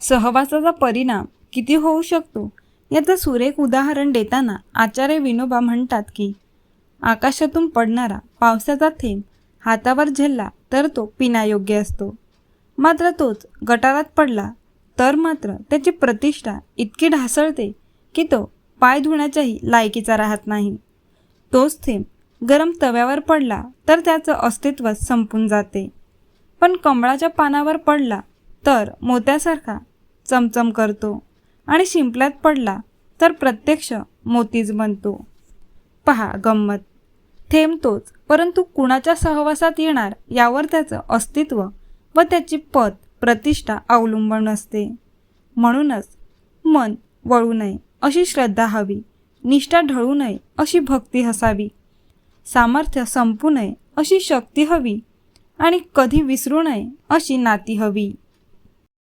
सहवासाचा परिणाम किती होऊ शकतो? याचं सुरेख उदाहरण देताना आचार्य विनोबा म्हणतात की आकाशातून पडणारा पावसाचा थेंब हातावर झेलला तर तो पिण्यायोग्य असतो. मात्र तोच गटारात पडला तर मात्र त्याची प्रतिष्ठा इतकी ढासळते की तो पाय धुण्याच्याही लायकीचा राहत नाही. तोच थेंब गरम तव्यावर पडला तर त्याचं अस्तित्व संपून जाते. पण कमळाच्या पानावर पडला तर मोत्यासारखा चमचम करतो आणि शिंपल्यात पडला तर प्रत्यक्ष मोतीज बनतो. पहा गंमत. थेंब तोच परंतु कुणाच्या सहवासात येणार यावर त्याचं अस्तित्व व त्याची पद प्रतिष्ठा अवलंबून असते. म्हणूनच मन वळू नये अशी श्रद्धा हवी निष्ठा ढळू नये अशी भक्ती हसावी सामर्थ्य संपू नये अशी शक्ती हवी आणि कधी विसरू नये अशी नाती हवी.